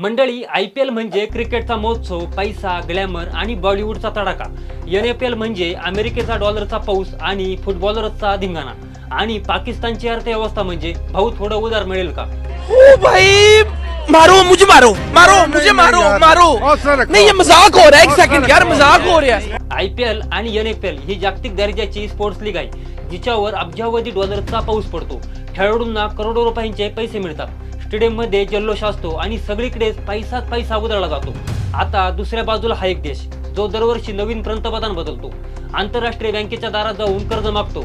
मंडळी I P L म्हणजे क्रिकेटचा महोत्सव पैसा ग्लॅमर आणि बॉलिवूडचा तडाखा. एन एफ एल म्हणजे अमेरिकेचा डॉलरचा पाऊस आणि फुटबॉलरचा धिंगाणा. आणि पाकिस्तानची अर्थव्यवस्था म्हणजे भाऊ थोडं उदार मिळेल का? ओ भाई मारो मुझे मारो मारो मुझे मारो मारो। नहीं ये मजाक हो रहा है एक सेकंड यार। मजाक हो रहा है. आय पी एल आणि एन एफ एल ही जागतिक दर्जाची स्पोर्ट्स लीग आहे जिच्यावर अब्जावधी डॉलरचा पाऊस पडतो. खेळाडूंना करोडो रुपयांचे पैसे मिळतात. स्टेडियममध्ये जल्लोष असतो आणि सगळीकडेच पैसाच पैसा उधळला जातो. आता दुसऱ्या बाजूला हा एक देश जो दरवर्षी नवीन पंतप्रधान बदलतो. आंतरराष्ट्रीय बँकेच्या दारात जाऊन कर्ज मागतो.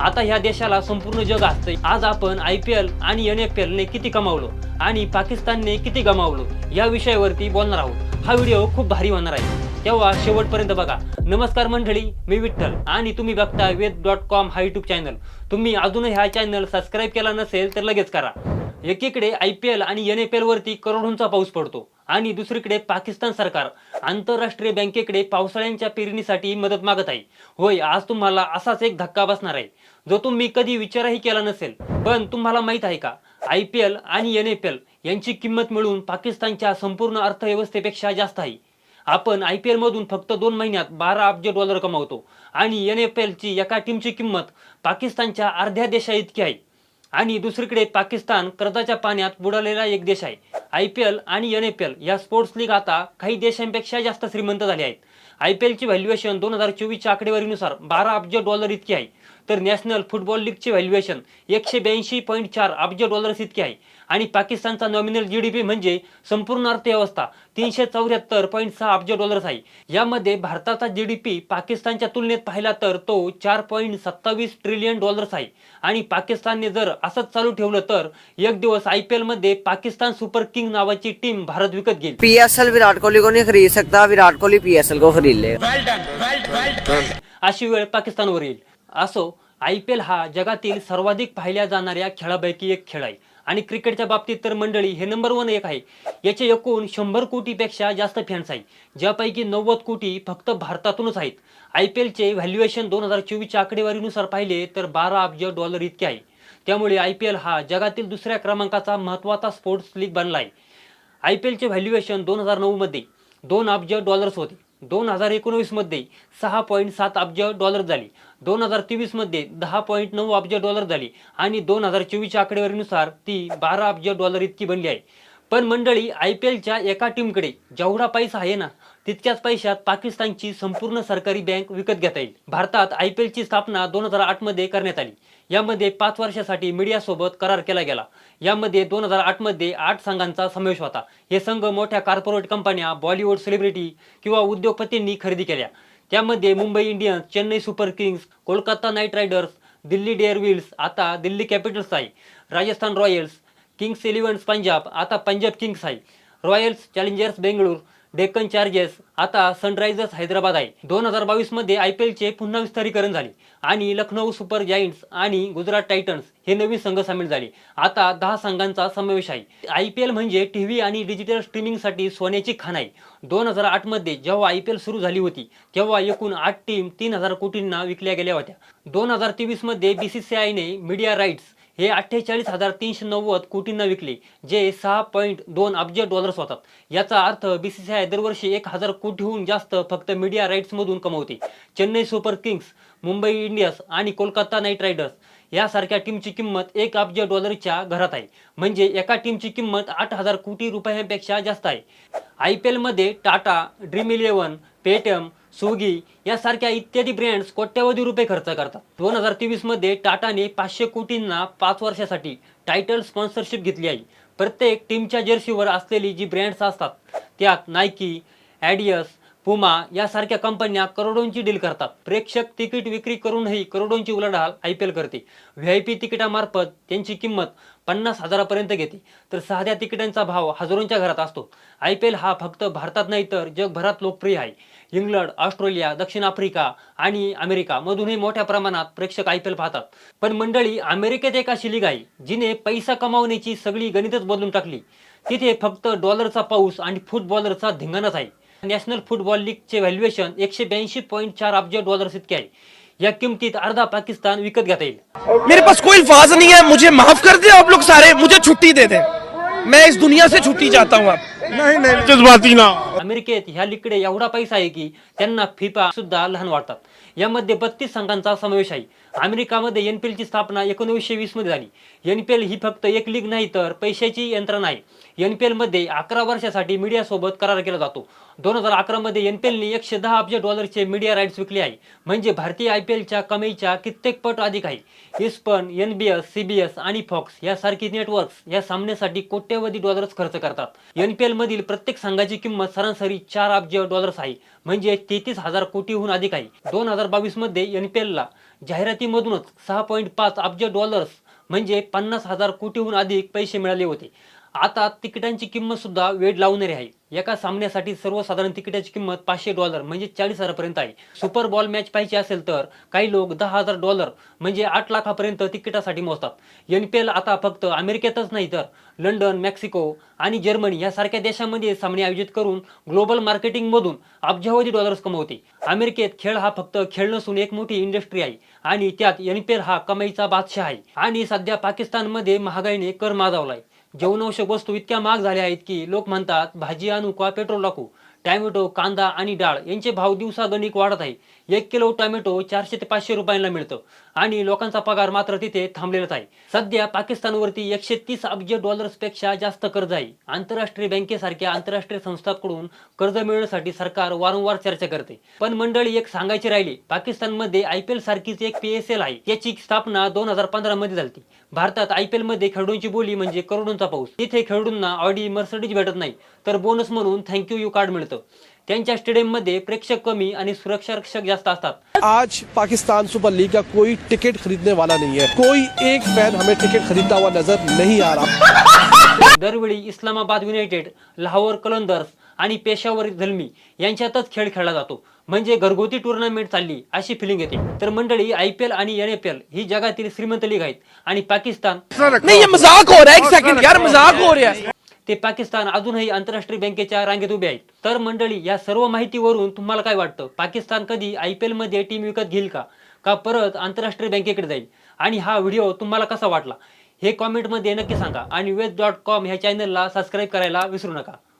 आता ह्या देशाला संपूर्ण जग असतं आज आपण आय पी एल आणि एन एफ एल ने किती कमावलो आणि पाकिस्तानने किती गमावलं या विषयावरती बोलणार आहोत. हा व्हिडिओ खूप भारी होणार आहे. तेव्हा शेवटपर्यंत बघा. नमस्कार मंडळी मी विठ्ठल आणि तुम्ही बघता वेद डॉट कॉम हा युट्यूब चॅनल. तुम्ही अजूनही हा चॅनल सबस्क्राईब केला नसेल तर लगेच करा. एकीकडे आय पी एल आणि एन एफ एल वरती करोडोंचा पाऊस पडतो आणि दुसरीकडे पाकिस्तान सरकार आंतरराष्ट्रीय बँकेकडे पावसाळ्यांच्या पेरणीसाठी मदत मागत आहे. होय आज तुम्हाला असाच एक धक्का बसणार आहे. जो तुम्ही कधी विचारही केला नसेल पण तुम्हाला माहीत आहे का? आय पी एल आणि एन एफ एल यांची किंमत मिळून पाकिस्तानच्या संपूर्ण अर्थव्यवस्थेपेक्षा जास्त आहे. आपण आय पी एलमधून फक्त दोन महिन्यात बारा अब्ज डॉलर कमावतो आणि एन एफ एलची एका टीमची किंमत पाकिस्तानच्या अर्ध्या देशा इतकी आहे. आणि दुसरीकडे पाकिस्तान कर्जाच्या पाण्यात बुडालेला एक देश आहे. आय पी एल आणि एन एफ एल या स्पोर्ट्स लीग आता काही देशांपेक्षा जास्त श्रीमंत झाले आहेत. आय पी एलची व्हॅल्युएशन दोन हजार चोवीसच्या आकडेवारीनुसार बारा अब्ज डॉलर इतकी आहे. तर नॅशनल फुटबॉल लीगची व्हॅल्युएशन एकशे ब्याऐंशी पॉईंट चार अब्ज डॉलर्स इतकी आहे. आणि पाकिस्तानचा नॉमिनल जी डी पी म्हणजे संपूर्ण अर्थव्यवस्था तीनशे चौऱ्याहत्तर पॉईंट सहा अब्ज डॉलर्स आहे. यामध्ये भारताचा जी डी पी पाकिस्तानच्या तुलनेत पाहिला तर तो चार पॉईंट सत्तावीस ट्रिलियन डॉलर्स आहे. आणि पाकिस्तानने जर असंच चालू ठेवलं तर एक दिवस आय पी एलमध्ये पाकिस्तान सुपर किंग नावाची टीम भारत विकत घेईल. पीएसएल विराट कोहली को नहीं खरीद सकता? विराट कोहली पीएसएल को खरीद अशी वेळ पाकिस्तानवर येईल. असो आय पी एल हा जगातील सर्वाधिक पाहिल्या जाणाऱ्या खेळापैकी एक खेळ आहे. आणि क्रिकेटच्या बाबतीत तर मंडळी हे नंबर वन एक आहे. याचे एकूण शंभर कोटीपेक्षा जास्त फॅन्स आहे ज्यापैकी नव्वद कोटी फक्त भारतातूनच आहेत. आय पी एलचे व्हॅल्युएशन दोन हजार चोवीसच्या आकडेवारीनुसार पाहिले तर बारा अब्ज डॉलर इतके आहे. त्यामुळे आय पी एल हा जगातील दुसऱ्या क्रमांकाचा महत्त्वाचा स्पोर्ट्स लीग बनला आहे आय पी एलचे व्हॅल्युएशन दोन हजार नऊमध्ये दोन अब्ज डॉलर्स होते. दोन हजार एकोणवीसमध्ये सहा पॉईंट सात अब्ज डॉलर झाली. दोन हजार तेवीसमध्ये दहा पॉईंट नऊ अब्ज डॉलर झाली. आणि दोन हजार चोवीसच्या आकडेवारीनुसार ती बारा अब्ज डॉलर इतकी बनली आहे. पण मंडळी आय पी एलच्या एका टीमकडे जेवढा पैसा आहे ना तितक्याच पैशात पाकिस्तानची संपूर्ण सरकारी बँक विकत घेता येईल. भारतात आय पी एलची स्थापना दोन हजार आठमध्ये करण्यात आली. यामध्ये पाच वर्षासाठी मीडियासोबत करार केला गेला. यामध्ये दोन हजार आठमध्ये आठ संघांचा समावेश होता. हे संघ मोठ्या कॉर्पोरेट कंपन्या बॉलिवूड सेलिब्रिटी किंवा उद्योगपतींनी खरेदी केल्या. त्यामध्ये Mumbai Indians Chennai Super Kings Kolkata Knight Riders Delhi Daredevils आता दिल्ली कॅपिटल्स आहे. Rajasthan Royals Kings Elevens Punjab. आता पंजाब किंग्स आहे. Royals Challengers Bangalore Deccan Chargers आता सनरायझर्स हैदराबाद आहे. दोन हजार बावीसमध्ये आय पी एलचे पुन्हा विस्तारीकरण झाले आणि लखनौ सुपर जायंट्स आणि गुजरात टायटन्स हे नवीन संघ सामील झाले. आता दहा संघांचा समावेश आहे. आय पी एल म्हणजे टी व्ही आणि डिजिटल स्ट्रीमिंगसाठी सोन्याची खाण आहे. दोन हजार आठमध्ये जेव्हा आय पी एल सुरू झाली होती तेव्हा एकूण आठ टीम तीन हजार कोटींना विकल्या गेल्या होत्या. दोन हजार तेवीसमध्ये बी सी सी आयने मीडिया राईट्स हे अठ्ठेचाळीस हजार तीनशे नव्वद कोटींना विकले जे सहा पॉईंट दोन अब्ज डॉलर्स होतात. याचा अर्थ बी सी सी आय दरवर्षी एक हजार कोटीहून जास्त फक्त मीडिया राईट्समधून कमवते. Chennai Super Kings Mumbai Indians आणि कोलकाता नाईट रायडर्स यासारख्या टीमची किंमत एक अब्ज डॉलरच्या घरात आहे. म्हणजे एका टीमची किंमत आठ हजार कोटी रुपयांपेक्षा जास्त आहे. आय पी एलमध्ये Tata Dream Eleven Paytm Swiggy यासारख्या इत्यादी ब्रँड्स कोट्यवधी रुपये खर्च करतात. दोन हजार तेवीसमध्ये टाटाने पाचशे कोटींना पाच वर्षासाठी टायटल स्पॉन्सरशिप घेतली आहे. प्रत्येक टीमच्या जर्सीवर असलेली जी ब्रँड्स असतात त्यात नायकी ॲडियस पुमा यासारख्या कंपन्या करोडोंची डील करतात. प्रेक्षक तिकीट विक्री करूनही करोडोंची उलाढाल आय पी एल करते. व्ही आय पी तिकिटामार्फत त्यांची किंमत पन्नास हजारापर्यंत घेते. तर साध्या तिकिटांचा भाव हजारोंच्या घरात असतो. आय पी एल हा फक्त भारतात नाही तर जगभरात लोकप्रिय आहे. इंग्लंड ऑस्ट्रेलिया दक्षिण आफ्रिका आणि अमेरिका मधूनही मोठ्या प्रमाणात प्रेक्षक आय पी एल पाहतात. पण मंडळी अमेरिकेत एक अशी लीग आहे जिने पैसा कमावण्याची सगळी गणितच बदलून टाकली. तिथे फक्त डॉलरचा पाऊस आणि फुटबॉलरचा धिंगाणाच आहे. नॅशनल फुटबॉल लीगचे व्हॅल्युएशन एकशे ब्याऐंशी पॉईंट चार अब्ज डॉलर्स इतके आहे. या किमतीत अर्धा पाकिस्तान विकत घेता येईल. मेरे पास कोई अल्फाज नहीं है मुझे माफ कर दे आप लोग सारे मुझे छुट्टी दे दे। मैं इस दुनिया से छुट्टी चाहता हूँ आप। नहीं नहीं जज्बाती ना। अमेरिकेत ह्या लिकडे एवढा पैसा आहे की त्यांना फिफा सुद्धा लहान वाटतात. यामध्ये बत्तीस संघांचा समावेश आहे. अमेरिकामध्ये एन पी एलची स्थापना एकोणीसशे वीसमध्ये झाली. एन पी एल ही फक्त एक लीग नाही तर पैशाची यंत्रणा आहे. एन पी एलमध्ये अकरा वर्षासाठी मीडियासोबत करार केला जातो. दोन हजार अकरामध्ये एन पी एलने एकशे दहा अब्ज डॉलरचे मीडिया राईट्स विकले आहे. म्हणजे भारतीय आय पी एलच्या कमाईच्या कित्येक पट अधिक आहे. ESPN N B S C B S आणि फॉक्स यासारखी नेटवर्क्स या सामन्यासाठी कोट्यवधी डॉलर्स खर्च करतात. एन पी एलमधील प्रत्येक संघाची किंमत सरासरी चार अब्ज डॉलर्स आहे. म्हणजे तेहतीस हजार कोटीहून अधिक आहे. दोन हजार बावीसमध्ये एन पी एलला जाहिरातीमधूनच सहा पॉईंट पाच अब्ज डॉलर्स म्हणजे पन्नास हजार कोटीहून अधिक पैसे मिळाले होते. आता तिकिटांची किंमत सुद्धा वेळ लावणारी आहे. एका सामन्यासाठी सर्वसाधारण तिकिटाची किंमत पाचशे डॉलर म्हणजे चाळीस हजारापर्यंत आहे. सुपर बॉल मॅच पाहिजे असेल तर काही लोक दहा हजार डॉलर म्हणजे आठ लाखापर्यंत तिकिटासाठी मोजतात. एन पी एल आता फक्त अमेरिकेतच नाही तर लंडन मेक्सिको आणि जर्मनी यासारख्या देशांमध्ये सामने आयोजित करून ग्लोबल मार्केटिंगमधून अब्जावधी डॉलर्स कमवते. अमेरिकेत खेळ हा फक्त खेळ नसून एक मोठी इंडस्ट्री आहे आणि त्यात एन पी एल हा कमाईचा बादशाह आहे. आणि सध्या पाकिस्तानमध्ये महागाईने कर माजावलाय. जीवनावश्यक वस्तू इतक्या महाग झाल्या आहेत की लोक म्हणतात भाजी आणू का पेट्रोल टाकू? टॅमॅटो कांदा आणि डाळ यांचे भाव दिवसागणिक वाढत आहे. एक किलो टॅमॅटो चारशे ते पाचशे रुपयांना मिळतं आणि लोकांचा पगार मात्र तिथे थांबलेलाच आहे. सध्या पाकिस्तानवरती एकशे तीस अब्ज डॉलर्सपेक्षा जास्त कर्ज आहे. आंतरराष्ट्रीय बँकेसारख्या आंतरराष्ट्रीय संस्थांकडून कर्ज मिळवण्यासाठी सरकार वारंवार चर्चा करते. पण मंडळी एक सांगायची राहिली पाकिस्तानमध्ये आय पी एल सारखीच एक पी एस एल आहे. याची स्थापना दोन हजार पंधरा मध्ये झाली भारतात आय पी एलमध्ये खेळाडूंची बोली म्हणजे करोडोंचा पाऊस. तिथे खेळाडूंना ऑडी मर्सडीज भेटत नाही. तर बोनस म्हणून थँक्यू यू कार्ड मिळतं. त्यांच्या स्टेडियममध्ये प्रेक्षक कमी आणि सुरक्षा रक्षक जास्त असतात. आज पाकिस्तान सुपर लीग का कोई टिकट खरीदने वाला नहीं है. कोई एक फैन हमें टिकट खरीदता हुआ नजर नहीं आ रहा। दरवेळी इस्लामाबाद युनायटेड लाहोर कलंदर्स आणि पेशावर झलमी यांच्यातच खेळ खेळला जातो. म्हणजे घरगुती टुर्नामेंट चालली अशी फिलिंग येते. तर मंडळी आय पी एल आणि एन एफ एल ही जगातील श्रीमंत लीग आहेत आणि पाकिस्तान नहीं ये मजाक हो रहा है. एक सेकंड यार मजाक हो रहा है. ते पाकिस्तान अजूनही आंतरराष्ट्रीय बँकेच्या रांगेत उभे आहेत. तर मंडळी या सर्व माहितीवरून तुम्हाला काय वाटतं? पाकिस्तान कधी आय पी एलमध्ये टीम विकत घेईल का? का परत आंतरराष्ट्रीय बँकेकडे जाईल? आणि हा व्हिडिओ तुम्हाला कसा वाटला? हे कॉमेंटमध्ये नक्की सांगा. आणि वेद डॉट कॉम ह्या चॅनलला सबस्क्राईब करायला विसरू नका.